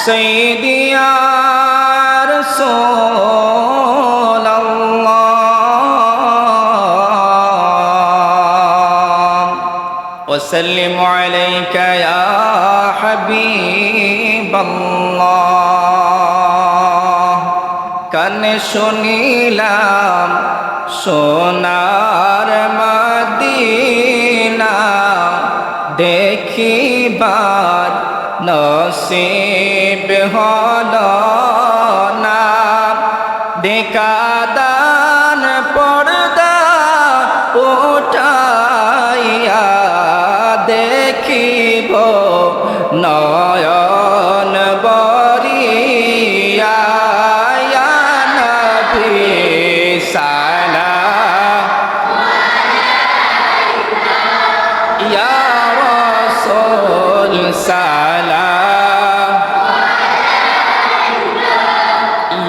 سيدي يا رسول الله وسلم عليك يا حبيب الله কানে শুনিলাম সোনার মদিনা দেখিবার নসিব হল না। দেখাদান পর্দা উঠাইয়া দেখিব। নয়ন বরিয়া নবী সালাম ইয়া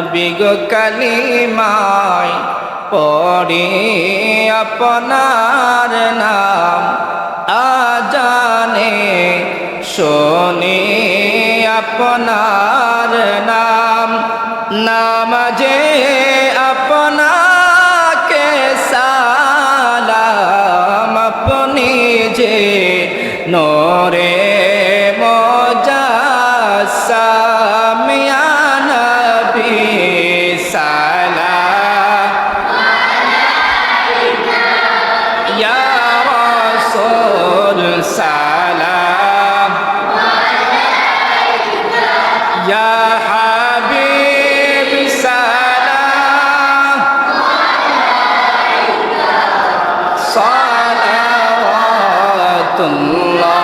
নবী গো কালিমায়, পড়ি আপনার নাম। আজানে শোনে আপনার নাম। নামাজে আপনাকে সালাম, আপনি যে নোরে الله